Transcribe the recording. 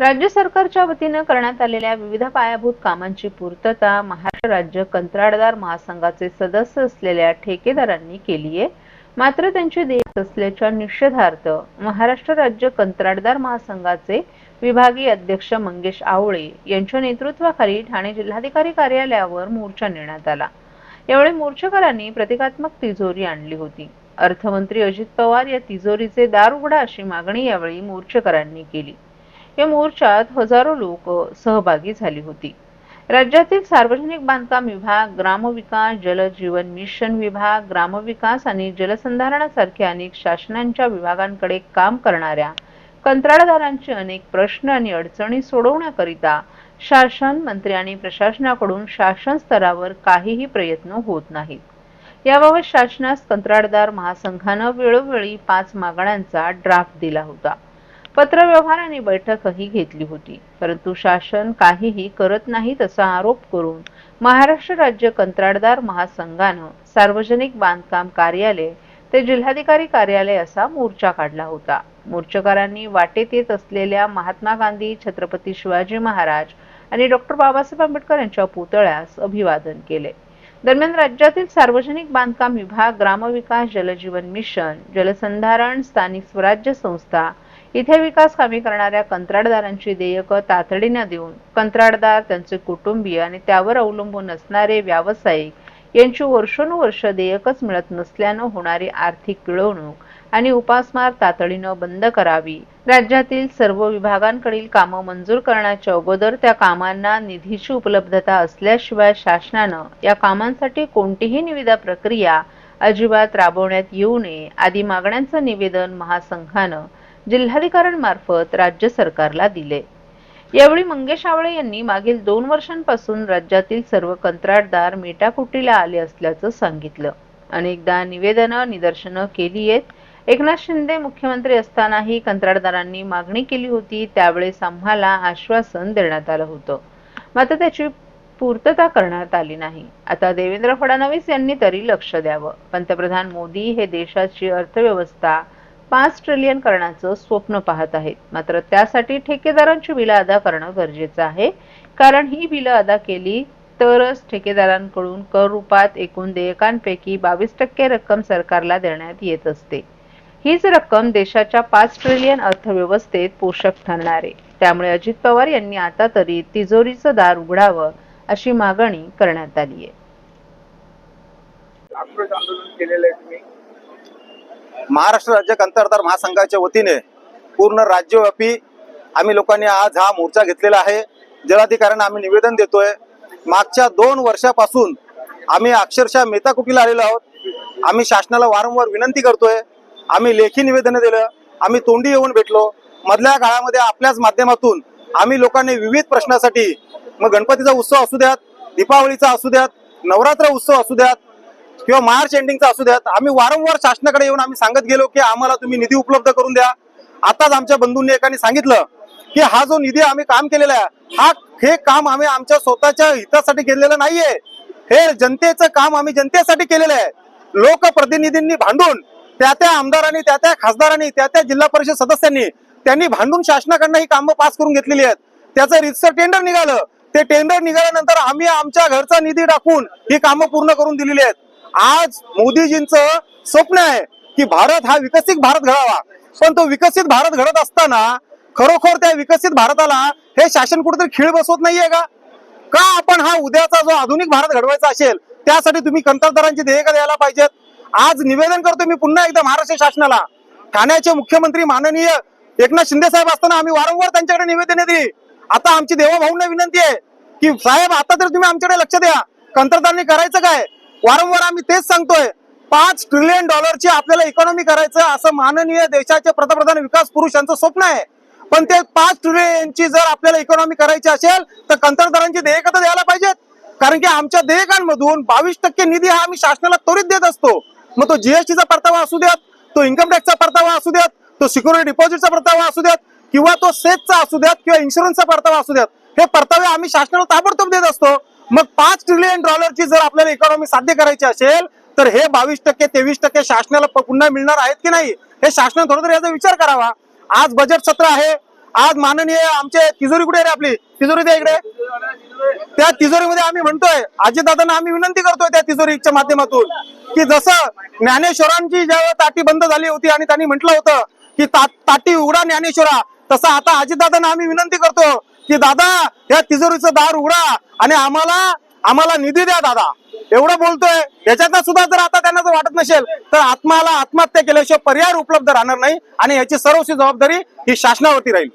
राज्य सरकारच्या वतीनं करण्यात आलेल्या विविध पायाभूत कामांची पूर्तता महाराष्ट्र राज्य कंत्राटदार महासंघाचे सदस्य असलेल्या ठेकेदारांनी केली आहे. मात्र त्यांची देयक असल्याच्या निषेधार्थ महाराष्ट्र राज्य कंत्राटदार महासंघाचे विभागीय अध्यक्ष मंगेश आवळे यांच्या नेतृत्वाखाली ठाणे जिल्हाधिकारी कार्यालयावर मोर्चा नेण्यात आला. यावेळी मोर्चेकरांनी प्रतिकात्मक तिजोरी आणली होती. अर्थमंत्री अजित पवार या तिजोरीचे दार उघडा अशी मागणी यावेळी मोर्चेकरांनी केली. या मोर्चात हजारो लोक सहभागी झाली होती. राज्यातील सार्वजनिक बांधकाम विभाग ग्रामविकास जलजीवन मिशन विभाग ग्रामविकास आणि जलसंधारणासारख्या अनेक शासनांच्या विभागांकडे काम करणाऱ्या कंत्राटदारांचे अनेक प्रश्न आणि अडचणी सोडवण्याकरिता शासन मंत्री आणि प्रशासनाकडून शासन स्तरावर काहीही प्रयत्न होत नाहीत. याबाबत शासनास कंत्राटदार महासंघानं वेळोवेळी पाच मागण्यांचा ड्राफ्ट दिला होता. पत्रव्यवहार आणि बैठकही घेतली होती. परंतु शासन काहीही करत नाहीत असा आरोप करून महाराष्ट्र राज्य कंत्राटदार महासंघानं सार्वजनिक बांधकाम कार्यालय ते जिल्हाधिकारी कार्यालय असा मोर्चा काढला होता. मोर्चेकरांनी वाटेत येत असलेल्या महात्मा गांधी छत्रपती शिवाजी महाराज आणि डॉक्टर बाबासाहेब आंबेडकर यांच्या पुतळ्यास अभिवादन केले. दरम्यान राज्यातील सार्वजनिक बांधकाम विभाग ग्रामविकास जलजीवन मिशन जलसंधारण स्थानिक स्वराज्य संस्था इथे विकास कामे करणाऱ्या कंत्राटदारांची देयकं तातडीने देऊन कंत्राटदार त्यांचे कुटुंबीय आणि त्यावर अवलंबून असणारे व्यावसायिक यांची वर्षानुवर्ष देयकच मिळत नसल्यानं होणारी आर्थिक पिळवणूक आणि उपासमार तातडीनं बंद करावी. राज्यातील सर्व विभागांकडील कामं मंजूर करण्याच्या अगोदर त्या कामांना निधीची उपलब्धता असल्याशिवाय शासनानं या कामांसाठी कोणतीही निविदा प्रक्रिया अजिबात राबवण्यात येऊ नये आदी मागण्यांचं निवेदन महासंघानं जिल्हाधिकाऱ्यांमार्फत राज्य सरकारला दिले. यावेळी मंगेश आवळे यांनी मागील दोन वर्षांपासून राज्यातील सर्व कंत्राटदार मेटाकुटीला आले असल्याचं सांगितलं. अनेकदा निवेदनं निदर्शनं केली आहेत एकनाथ शिंदे मुख्यमंत्री असतानाही कंत्राटदारांनी मागणी केली होती त्यावेळेस आम्हाला आश्वासन देण्यात आलं होतं. मात्र त्याची पूर्तता करण्यात आली नाही. आता देवेंद्र फडणवीस यांनी तरी लक्ष द्यावं. पंतप्रधान मोदी हे देशाची अर्थव्यवस्था पाच ट्रिलियन करण्याचं स्वप्न पाहत आहेत. मात्र त्यासाठी ठेकेदारांची बिलं अदा करणं गरजेचं आहे. कारण ही बिलं अदा केली तरच ठेकेदारांकडून कर रूपात एकूण देयकांपैकी बावीस टक्के रक्कम सरकारला देण्यात येत असते. हीच रक्कम देशाच्या पाच ट्रिलियन अर्थव्यवस्थेत पोषक ठरणार. आहे त्यामुळे अजित पवार यांनी आता तरी तिजोरीचं दार उघडावं अशी मागणी करण्यात आली आहे आक्रोश आंदोलन केलेलं आहे तुम्ही महाराष्ट्र राज्य कंत्राटदार महासंघाच्या वतीने पूर्ण राज्यव्यापी आम्ही लोकांनी आज हा मोर्चा घेतलेला आहे. जिल्हाधिकाऱ्यांना आम्ही निवेदन देतोय. मागच्या दोन वर्षापासून आम्ही अक्षरशः मेताकुटीला आलेलो आहोत. आम्ही शासनाला वारंवार विनंती करतोय. आम्ही लेखी निवेदनं दिलं. आम्ही तोंडी येऊन भेटलो. मधल्या काळामध्ये आपल्याच माध्यमातून आम्ही लोकांनी विविध प्रश्नासाठी मग गणपतीचा उत्सव असू द्यात दीपावलीचा असू द्यात नवरात्र उत्सव असू द्यात किंवा मार्च एंडिंगचा असू द्यात आम्ही वारंवार शासनाकडे येऊन आम्ही सांगत गेलो की आम्हाला तुम्ही निधी उपलब्ध करून द्या. आताच आमच्या बंधूंनी एकाने सांगितलं की हा जो निधी आम्ही काम केलेला आहे हा हे काम आम्ही आमच्या स्वतःच्या हितासाठी केलेलं नाहीये. हे जनतेचं काम आम्ही जनतेसाठी केलेलं आहे. लोकप्रतिनिधींनी भांडून त्या त्या आमदारांनी त्या त्या खासदारांनी त्या त्या जिल्हा परिषद सदस्यांनी त्यांनी भांडून शासनाकडनं ही कामं पास करून घेतलेली आहेत. त्याचं रितसर टेंडर निघालं. ते टेंडर निघाल्यानंतर आम्ही आमच्या घरचा निधी टाकून ही कामं पूर्ण करून दिलेली आहेत. आज मोदीजींचं स्वप्न आहे की भारत हा विकसित भारत घडावा. पण तो विकसित भारत घडत असताना खरोखर त्या विकसित भारताला हे शासन कुठेतरी खीळ बसवत नाहीये का? का आपण हा उद्याचा जो आधुनिक भारत घडवायचा असेल त्यासाठी तुम्ही कंत्राटदारांची देयका द्यायला पाहिजेत? आज निवेदन करतो मी पुन्हा एकदा महाराष्ट्र शासनाला. ठाण्याचे मुख्यमंत्री माननीय एकनाथ शिंदे साहेब असताना आम्ही वारंवार त्यांच्याकडे निवेदने दिली. आता आमची देवभाऊंना विनंती आहे की साहेब आता तर तुम्ही आमच्याकडे लक्ष द्या. कंत्राटदारांनी करायचं काय? वारंवार आम्ही तेच सांगतोय पाच ट्रिलियन डॉलरची आपल्याला इकॉनॉमी करायचं असं माननीय देशाचे पंतप्रधान विकास पुरुष यांचं स्वप्न आहे. पण ते पाच ट्रिलियनची जर आपल्याला इकॉनॉमी करायची असेल तर कंत्राटदारांची देयकं तर द्यायला पाहिजेत. कारण की आमच्या देयकांमधून बावीस टक्के निधी हा आम्ही शासनाला त्वरित देत असतो. मग तो जीएसटीचा परतावा असू देत तो इन्कम टॅक्सचा परतावा असू देत तो सिक्युरिटी डिपॉझिटचा परतावा असू देत किंवा तो सेफचा असू द्यात किंवा इन्शुरन्सचा परतावा असू देत हे परतावे आम्ही शासनाला ताबडतोब देत असतो. मग पाच ट्रिलियन डॉलरची जर आपल्याला इकॉनॉमी साध्य करायची असेल तर हे बावीस टक्के तेवीस टक्के शासनाला पुन्हा मिळणार आहेत की नाही? हे शासनाने थोडं तरी याचा विचार करावा. आज बजेट सत्र आहे. आज माननीय आमचे तिजोरी कुठे आहे आपली? तिजोरी त्या इकडे. त्या तिजोरीमध्ये आम्ही म्हणतोय अजितदादांना आम्ही विनंती करतोय त्या तिजोरीच्या माध्यमातून की जसं ज्ञानेश्वरांची ज्यावेळेस ताटी बंद झाली होती आणि त्यांनी म्हटलं होतं की ता- ताटी उघडा ज्ञानेश्वरा तसं आता अजितदादांना आम्ही विनंती करतो की दादा या तिजोरीचं दार उघडा आणि आम्हाला आम्हाला निधी द्या दादा. एवढं बोलतोय. याच्यातनं सुद्धा जर आता त्यांना जर वाटत नसेल तर आत्माला आत्महत्या केल्याशिवाय पर्याय उपलब्ध राहणार नाही आणि याची सर्वस्वी जबाबदारी ही शासनावरती राहील.